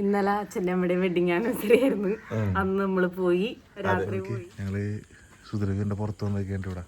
ഇന്നലെ അച്ഛന്റെ wedding anniversary ആയിരുന്നു. അന്ന് നമ്മൾ പോയി. രാത്രി പോയി. ഞങ്ങൾ സുധരവിന്റെ പുറത്ത് വന്നേക്കേണ്ട ഇവിടെ.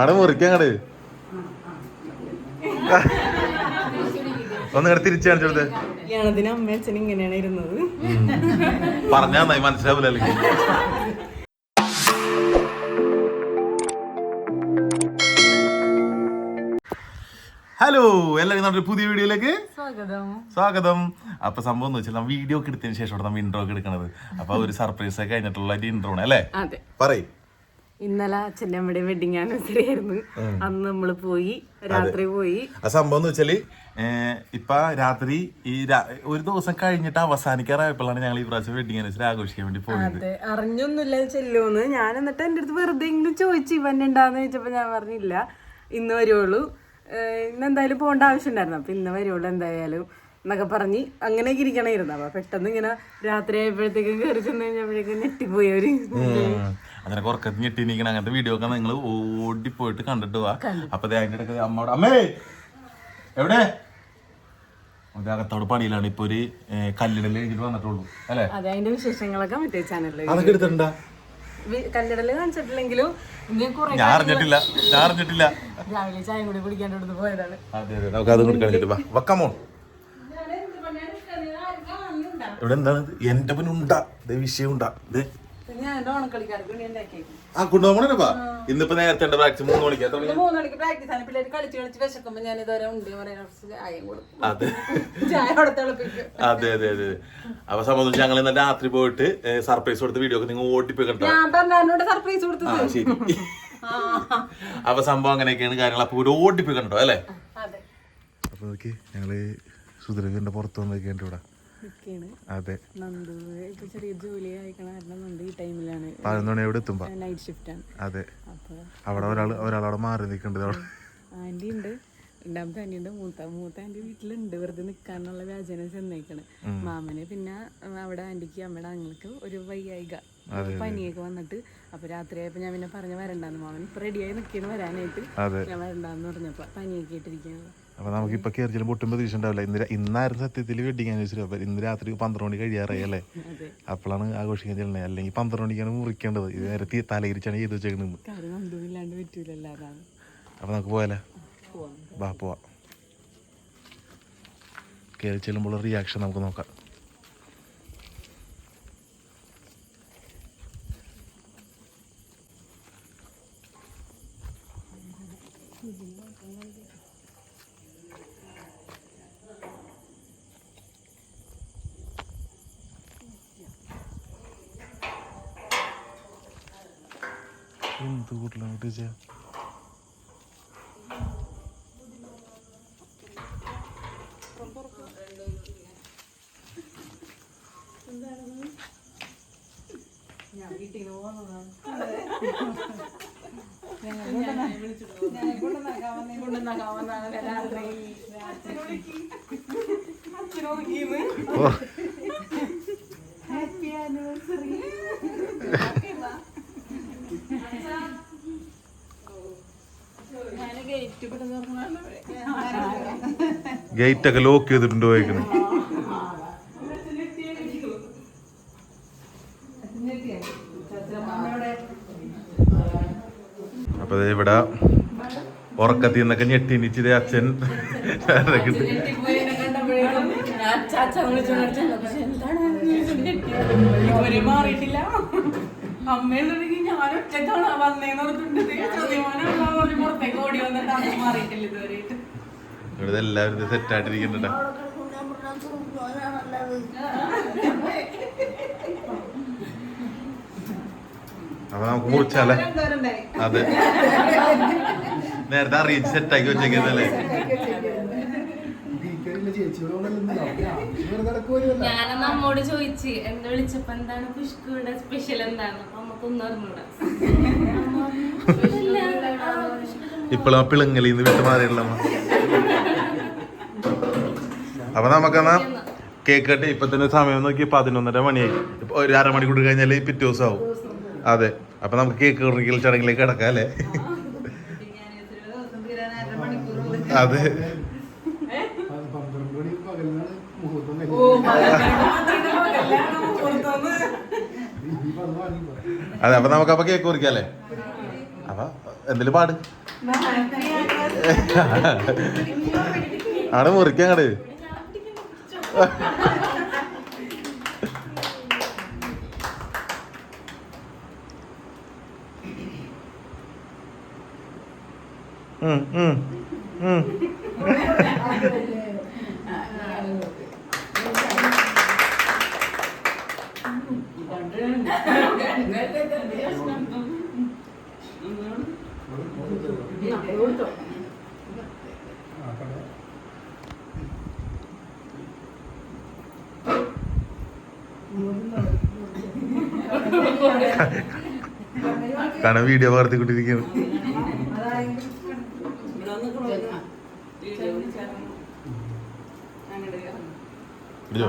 ആണ് മുറിക്കങ്ങട് ഒന്ന് തിരിച്ചു കാണിച്ചെടുത്ത് കല്യാണത്തിന് അമ്മ അച്ഛൻ ഇങ്ങനെയാണ് ഇരുന്നത്. പറഞ്ഞാ മനസ്സിലാവില്ല അല്ലെങ്കിൽ ഹലോ എല്ലാവരും നമ്മുടെ പുതിയ വീഡിയോയിലേക്ക് സ്വാഗതം. സ്വാഗതം. അപ്പൊ സംഭവം എന്ന് വെച്ചാൽ വീഡിയോ ഒക്കെ എടുത്തതിന് ശേഷം നമ്മൾ ഇൻട്രോ ഒക്കെ എടുക്കണത്. അപ്പൊ ഒരു സർപ്രൈസ് ഒക്കെ കഴിഞ്ഞിട്ടുള്ള ഇൻട്രോ ആണ് അല്ലേ? പറയും. ഇന്നലെ അച്ഛന്റെ അമ്മയുടെ വെഡിങ് ആനിവേഴ്സറി ആയിരുന്നു. അന്ന് നമ്മൾ പോയി രാത്രി പോയി. ആ സംഭവം എന്ന് വെച്ചാൽ ഇപ്പൊ രാത്രി ഈ ഒരു ദിവസം കഴിഞ്ഞിട്ട് അവസാനിക്കാറായപ്പോഴാണ് ഞങ്ങൾ ഈ പ്രാവശ്യം വെഡിങ് ആനിവേഴ്സറി ആഘോഷിക്കാൻ വേണ്ടി പോയത്. അറിഞ്ഞൊന്നുമില്ല ചെല്ലുമെന്ന് ഞാൻ എന്നിട്ട് എന്റെ അടുത്ത് വെറുതെ എങ്കിലും ചോദിച്ചു ഇവൻ ഉണ്ടാന്ന് ചോദിച്ചപ്പോ ഞാൻ പറഞ്ഞില്ല. ഇന്ന് വരുവുള്ളൂ ഇന്ന് എന്തായാലും പോകേണ്ട ആവശ്യമുണ്ടായിരുന്നു. അപ്പം ഇന്ന് വരുള്ളൂ എന്തായാലും എന്നൊക്കെ പറഞ്ഞ് അങ്ങനെ ഇരിക്കണമായിരുന്നു അപ്പം പെട്ടെന്ന് ഇങ്ങനെ രാത്രി ആയപ്പോഴത്തേക്കും കയറി ചെന്ന് കഴിഞ്ഞപ്പോഴേക്കും ഞെട്ടിപ്പോയൊരു അവർ. അങ്ങനെ കുറക്കത്ത് ഞെട്ടിനിക്കണ അങ്ങനത്തെ വീഡിയോ ഒക്കെ നിങ്ങൾ ഓടിപ്പോയിട്ട് കണ്ടിട്ട് വാ. അപ്പൊ ദേ അതിന്റെ ഇടയ്ക്ക് അമ്മയോട് അമ്മേ! എവിടെ? അകത്തോട് പണിയിലാണ്. ഇപ്പൊ ഒരു കല്ലിടൽ കഴിഞ്ഞിട്ട് വന്നിട്ടുള്ളൂ. അല്ലേ? അതെ അതിന്റെ വിശേഷങ്ങളൊക്കെ മറ്റേ ചാനലിൽ അതൊക്കെ എടുത്തിട്ടുണ്ടോ? കല്ലിടൽ കാണിച്ചിട്ടില്ലെങ്കിലും ഞാൻ അറിഞ്ഞിട്ടില്ല. ഞാൻ അറിഞ്ഞിട്ടില്ല. രാവിലെ ചായ കൂടി കുടിക്കാൻ എടുത്ത് പോയതാണ്. അതെ അതെ നമുക്ക് അതും കൂടി കാണിച്ചിട്ട് വാ. വക്കാമോ ഇവിടെ എന്താണ് എന്റെ എന്റെ ഉണ്ടാ. ഇത് വിഷയം ഉണ്ടാ ഇത് ആ കൊണ്ടുപോകണപ്പാ ഇന്നിപ്പോ നേരത്തെ ഉണ്ട് പ്രാക്ടീസ് മൂന്ന് മണിക്കാ തുടങ്ങി മൂന്ന് മണിക്ക് പ്രാക്ടീസ് ആണ്. പിള്ളേർ കളിച്ച് കളിച്ച് വിശക്കുമ്പോ ഞാൻ ഇതുവരെ ഉണ്ട് അതെ. അതെ അതെ അതെ അപ്പൊ സംബന്ധിച്ച് ഞങ്ങൾ ഇന്നലെ രാത്രി പോയിട്ട് സർപ്രൈസ് കൊടുത്ത വീഡിയോ ഒക്കെ നിങ്ങൾ ഓടിപ്പോയി കണ്ടോ സർപ്രൈസ് കൊടുത്തത്. ആ ശരി. അപ്പൊ സംഭവം അങ്ങനെയൊക്കെയാണ് കാര്യങ്ങൾ. അപ്പൊ ഒരു ഓടിപ്പോയി കണ്ടോ അല്ലേ? അതെ. അപ്പൊ നോക്കി ഞങ്ങൾ സുധരകന്റെ പുറത്ത് വന്നേക്കേണ്ട ഇവിടെ. അതെ. പതിനൊന്ന് മണി എവിടെ എത്തുമ്പോ? അതെ. അവിടെ ഒരാൾ ഒരാളവിടെ മാറി നിൽക്കുന്നുണ്ട് അവിടെ ആന്റി ഉണ്ട്. രണ്ടാമത്തെ ആന്റി ഉണ്ട്. മൂത്ത മൂത്ത ആന്റി വീട്ടിലുണ്ട്. വെറുതെ നിൽക്കാനുള്ള വ്യാജന ചെന്നേക്കണ്. മാമന് പിന്നെ അവിടെ ആന്റിക്ക് അമ്മയുടെ അങ്ങൾക്ക് ഒരു വയ്യായിക. പനിയൊക്കെ വന്നിട്ട് അപ്പൊ രാത്രിയായപ്പോ ഞാൻ പിന്നെ പറഞ്ഞു വരണ്ടാന്ന്. മാമൻ ഇപ്പൊ റെഡിയായി നിൽക്കുന്നു വരാനായിട്ട്. ഞാൻ വരണ്ടാന്ന് പറഞ്ഞപ്പോ പനിയൊക്കെ ഇട്ടിരിക്കുകയാണ് അപ്പൊ നമുക്ക് ഇപ്പൊ കയറിച്ചാലും പൊട്ടും പ്രതീക്ഷ ഉണ്ടാവില്ല ഇന്ന് ഇന്നായിരുന്നു സത്യത്തിൽ വെഡിങ് ആനിവേഴ്സറി അപ്പൊ ഇന്ന് രാത്രി പന്ത്രണ്ട് മണി കഴിയാറായി അല്ലേ? അപ്പോഴാണ് ആഘോഷിക്കാൻ ചെല്ലണേ അല്ലെങ്കിൽ പന്ത്രണ്ട് മണിക്കാണ് മുറിക്കേണ്ടത്. ഇത് നേരത്തെ തലയിരിച്ചാണ് ചെയ്ത് വെച്ചേക്കുന്നത്. കാര്യം നന്ദുവില്ലാണ്ട് പറ്റൂലല്ലോ അതാണ്. അപ്പൊ നമുക്ക് പോയാലേ? ബാ പോവാ. കയറി ചെല്ലുമ്പോൾ റിയാക്ഷൻ നമുക്ക് നോക്കാം. എന്ത് കൂട്ടിലാണ് ടീച്ചർ ഞാൻ വീട്ടിൽ നിന്ന് പോകുന്നതാണ് ഓ. ഗേറ്റ് ഒക്കെ ലോക്ക് ചെയ്തിട്ടുണ്ട് പോയിക്കണ് അപ്പൊ ഇവിടെ ഉറക്കത്തിൽ നിന്നൊക്കെ ഞെട്ടിനിച്ചിത് അച്ഛൻ ഇറക്കിട്ട് ഇവർ മാറിയിട്ടില്ല അമ്മയെന്നുണ്ടെങ്കിൽ ഞാൻ ഒറ്റക്കാണ് വന്നേന്ന് പുറത്തേക്ക് ഓടി വന്നിട്ട് അമ്മ മാറിയിട്ടില്ല ഇതുവരെയായിട്ട് ഇവിടെ എല്ലാവരും ഇത് സെറ്റായിട്ടിരിക്കുന്നുണ്ട് അപ്പൊ നമുക്ക് മുറിച്ചാലേ അതെ. നേരത്തെ അറിയിച്ച് സെറ്റാക്കി വെച്ചേക്കുന്നല്ലേ ഞാനന്ന് അമ്മോട് ചോദിച്ച് എന്നെ വിളിച്ചപ്പോ എന്താണ് പുഷ്കുടെ സ്പെഷ്യൽ എന്താണ്? അപ്പൊ നമുക്കൊന്നും അറിഞ്ഞൂടാ ഇപ്പോഴും ആ പിളുങ്ങലിന്ന് വിട്ട് മാറിയിട്ടുള്ള അമ്മ. അപ്പൊ നമുക്കെന്നാ കേക്ക് കട്ട് ഇപ്പൊ തന്നെ സമയം നോക്കി പതിനൊന്നര മണിയായി. ഇപ്പൊ ഒരു അരമണിക്കൂർ കഴിഞ്ഞാൽ പിറ്റേ ദിവസം ആവും അതെ അപ്പൊ നമുക്ക് കേക്ക് കുറിക്കൽ ചടങ്ങിലേക്ക് കിടക്കാം അല്ലേ? അതെ. അത് അപ്പൊ നമുക്ക് അപ്പൊ കേക്ക് കുറിക്കാല്ലേ അപ്പൊ എന്തെങ്കിലും പാട്? ആണ് മുറിക്കാൻ ഉം, ഉം, ഉം. ആ, കണ്ടോ? കാരണം വീഡിയോ പകർത്തിക്കൊണ്ടിരിക്കുന്നു. ഇടിച്ചോ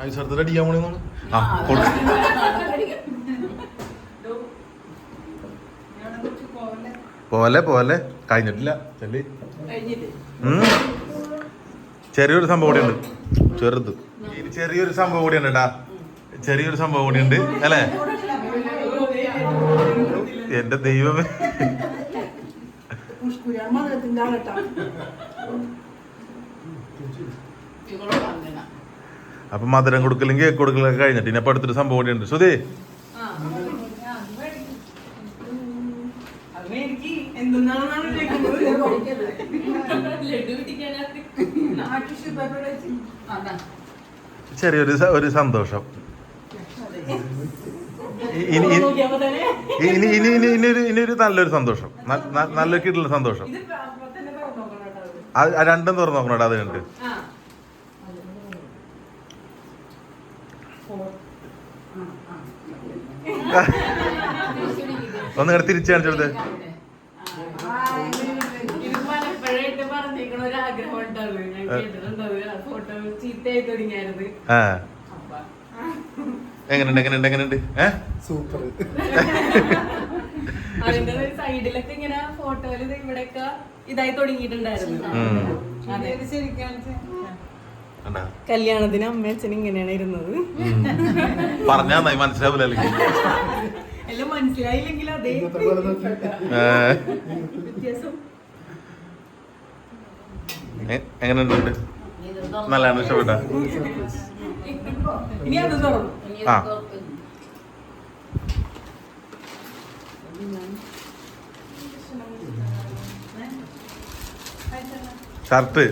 ഐശ്വരത്തിൽ അടിക്കാൻ പോണെന്നാണ് ആ പോലെ പോലെ കഴിഞ്ഞിട്ടില്ല ചെല്ലി ചെറിയൊരു സംഭവം കൂടി ഉണ്ട് ചെറുത് ഇനി ചെറിയൊരു സംഭവം കൂടി ഉണ്ട് കേട്ടാ ചെറിയൊരു സംഭവം കൂടി ഉണ്ട് അല്ലേ എന്റെ ദൈവമേ അപ്പൊ മധുരം കൊടുക്കലും കേക്ക് കൊടുക്കലും ഒക്കെ കഴിഞ്ഞിട്ട് ഇനി അപ്പൊ അടുത്തൊരു സംഭവം കൂടി ഉണ്ട്. പിടിക്കാനകത്ത് ചെറിയൊരു ഒരു സന്തോഷം. ഇ- ഇനി ഇനി- ഇനി ഇനിയൊരു ഇനിയൊരു നല്ലൊരു സന്തോഷം. നല്ല ന- നല്ലൊരു കിട്ടുള്ള സന്തോഷം. രണ്ടും തുറന്നു നോക്കണം അത് കണ്ട് ആ ഒന്ന് ഇങ്ങോട്ട് തിരിച്ചു കാണിച്ചെടുത്ത് ഇത് പലപ്പോഴായിട്ട് പറഞ്ഞേക്കണ ഒരു ആഗ്രഹം ഉണ്ടാവും ഞാൻ കേട്ടിട്ടുണ്ടത് ആ ഫോട്ടോ തിരിച്ചു കാണിച്ചത് എങ്ങനെയുണ്ട് എങ്ങനെയുണ്ട് എങ്ങനെയുണ്ട്? സൂപ്പർ. സൈഡിലൊക്കെ ഇങ്ങനെ ഫോട്ടോയിൽ ഇത് ഇവിടെയൊക്കെ ഇതായി തുടങ്ങിയിട്ടുണ്ടായിരുന്നു? കല്യാണത്തിന് അമ്മ അച്ഛൻ ഇങ്ങനെയാണ് ഇരുന്നത്. പറഞ്ഞാ നന്നായി മനസ്സിലാവില്ല അല്ലെങ്കിൽ എല്ലാം മനസ്സിലായില്ലെങ്കിൽ അതേ. വ്യത്യാസം. എ- എങ്ങനെയുണ്ട്? നല്ലതാണ്? ഇഷ്ടപ്പെട്ട? ആ. ഷർട്ട്.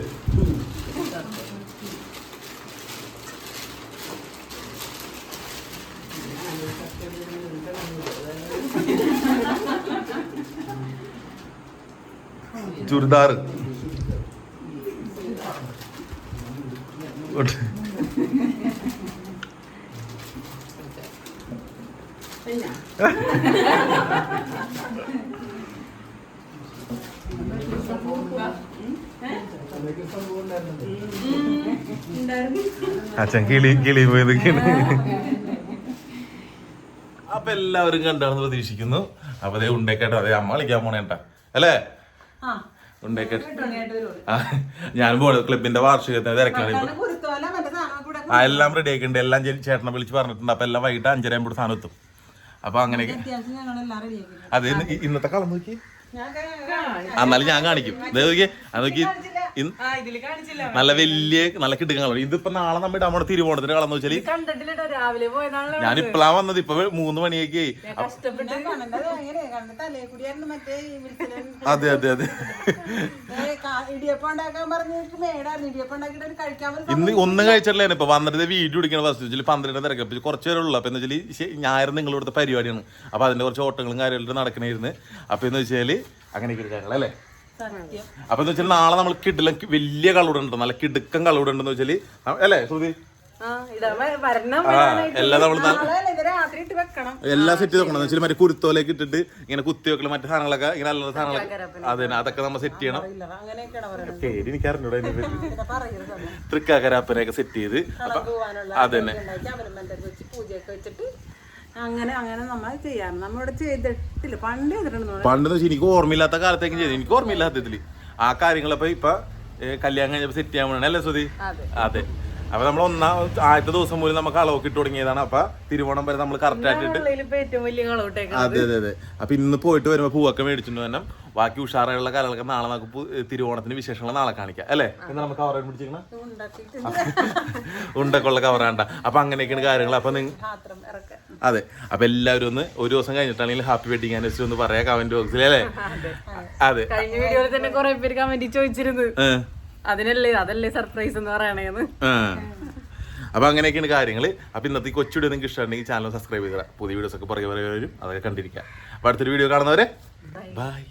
ചുരിദാർ. അച്ഛൻ കിളി കിളി പോയതൊക്കെയാണ് അപ്പൊ എല്ലാവരും കണ്ടാണെന്ന് പ്രതീക്ഷിക്കുന്നു. അപ്പൊ അതേ ഉണ്ടേക്കേട്ടോ. അതെ അമ്മ കളിക്കാൻ പോണേട്ടാ. അല്ലേ? ആ ഞാൻ ബോൾ ക്ലബിന്റെ വാർഷികത്തിന് തിരക്കാണ് ആ എല്ലാം റെഡി ആക്കിയിട്ടുണ്ട് എല്ലാം ചേട്ടനെ വിളിച്ച് പറഞ്ഞിട്ടുണ്ട്. അപ്പൊ എല്ലാം വൈകിട്ട് അഞ്ചര ആകുമ്പോൾ സാധനം എത്തും. അപ്പൊ അങ്ങനെയൊക്കെ. റെഡിയാക്കി അതെ ഇന്നത്തെ കളം നോക്കി എന്നാലും ഞാൻ കാണിക്കും. ദേ നോക്കി അത് നോക്കി ഇന്ന് ആ ഇതിൽ കാണിച്ചില്ല. നല്ല വലിയ നല്ല കിടുക്കൻ ഇതിപ്പോ നാളെ നമ്മൾ ഇടാൻ പോണ തിരുവോണത്തിന്റെ കളന്ന് വെച്ചാൽ ഞാൻ ഇപ്പളാ വന്നത്. ഇപ്പൊ മൂന്ന് മണിയൊക്കെ. കഷ്ടപ്പെട്ട് അതെ അതെ അതെ. ഇന്ന് ഒന്നും കഴിച്ചിട്ടില്ല ഇപ്പൊ വന്നിട്ട് വീഡിയോ എടുക്കണ ഫസ്റ്റ് വെച്ചാൽ പന്ത്രണ്ട് തിരക്ക്. അപ്പൊ കുറച്ച് പേരെ ഉള്ളു. അപ്പൊ എന്ന് വെച്ചാൽ ഞായർ നിങ്ങൾ ഇവിടുത്തെ പരിപാടിയാണ്. അപ്പൊ അതിന്റെ കുറച്ച് ഓട്ടങ്ങളും കാര്യങ്ങളും നടക്കണായിരുന്നു. അപ്പൊ എന്ന് വെച്ചാൽ അങ്ങനെയൊക്കെ അല്ലേ അപ്പൊ എന്ന് വെച്ചാൽ നാളെ നമ്മൾ കിടിലം വലിയ കളുടുണ്ട് നല്ല കിടുക്കം കളുടുണ്ടെന്ന് വെച്ചാൽ. അല്ലേ ശ്രുതി? എല്ലാം നമ്മൾ എല്ലാം സെറ്റ് ചെയ്ത് വെക്കണം. എന്ന് വെച്ചാൽ മറ്റേ കുരുത്തോലേക്ക് ഇട്ടിട്ട് ഇങ്ങനെ കുത്തി വെക്കണം മറ്റു സാധനങ്ങളൊക്കെ ഇങ്ങനെ നല്ല സാധനങ്ങളൊക്കെ. അതെ അതൊക്കെ നമ്മൾ സെറ്റ് ചെയ്യണം. പേര് എനിക്ക് അറിഞ്ഞൂടാ അതിനെ പറ്റി. പിന്നെ പറയരുത് അമ്മ. തൃക്കാക്കരാപ്പനെയൊക്കെ സെറ്റ് ചെയ്ത്. അപ്പൊ അതന്നെ. അങ്ങനെ അങ്ങനെ നമ്മൾ ചെയ്യാറ്. നമ്മളിവിടെ ചെയ്തിട്ടില്ല. പണ്ട് ചെയ്തിട്ടുണ്ട് എനിക്ക് ഓർമ്മയില്ലാത്ത കാലത്തേക്ക് ചെയ്തു. എനിക്ക് ഓർമ്മയില്ല സത്യത്തിൽ. ആ കാര്യങ്ങളപ്പോ ഇപ്പൊ കല്യാണം കഴിഞ്ഞപ്പോ സെറ്റ് ചെയ്യാൻ വേണം അല്ലേ സുധി അതെ. അപ്പൊ നമ്മൾ ഒന്നാം ആദ്യത്തെ ദിവസം പോലും നമുക്ക് അളവൊക്കെ ഇട്ട് തുടങ്ങിയതാണ്. അപ്പൊ തിരുവോണം വരെ നമ്മൾ കറക്റ്റ് ആയിട്ട് അതെ അതെ അതെ. അപ്പൊ ഇന്ന് പോയിട്ട് വരുമ്പോ പൂവൊക്കെ മേടിച്ചിട്ട് തന്നെ ബാക്കി ഉഷാറായുള്ള കലകളൊക്കെ നാളെ നമുക്ക് തിരുവോണത്തിന് വിശേഷങ്ങൾ നാളെ കാണിക്കാം അല്ലേ? എന്നാ നമുക്ക് കവർ പിടിച്ചിരിക്കണം? ഉണ്ടൊക്കെയുള്ള കവറാണ്ട അപ്പൊ അങ്ങനെയൊക്കെയാണ് കാര്യങ്ങൾ. അപ്പൊ നിങ്ങൾ അതെ. അപ്പൊ എല്ലാവരും ഒന്ന് ഒരു ദിവസം കഴിഞ്ഞിട്ടാണെങ്കിൽ ഹാപ്പി വെഡിങ് ആനിവേഴ്സറി ഒന്ന് പറയാ കമന്റ് ബോക്സിൽ അല്ലേ? അതെ. കഴിഞ്ഞ വീഡിയോയിൽ തന്നെ കുറെ പേര് കമന്റ് ചോദിച്ചിരുന്നു. അതിനല്ലേ അതല്ലേ സർപ്രൈസ് എന്ന് പറയണേന്ന്. അപ്പൊ അങ്ങനെയൊക്കെയാണ് കാര്യങ്ങൾ അപ്പൊ ഇന്നത്തെ കൊച്ചു വീഡിയോ നിങ്ങൾക്ക് ഇഷ്ടമുണ്ടെങ്കിൽ ചാനൽ സബ്സ്ക്രൈബ് ചെയ്തരാം പുതിയ വീഡിയോസ് ഒക്കെ പുറകെ പുറകെ വരും. അതൊക്കെ കണ്ടിരിക്കാം. അപ്പൊ അടുത്തൊരു വീഡിയോ കാണുന്നവരെ ബൈ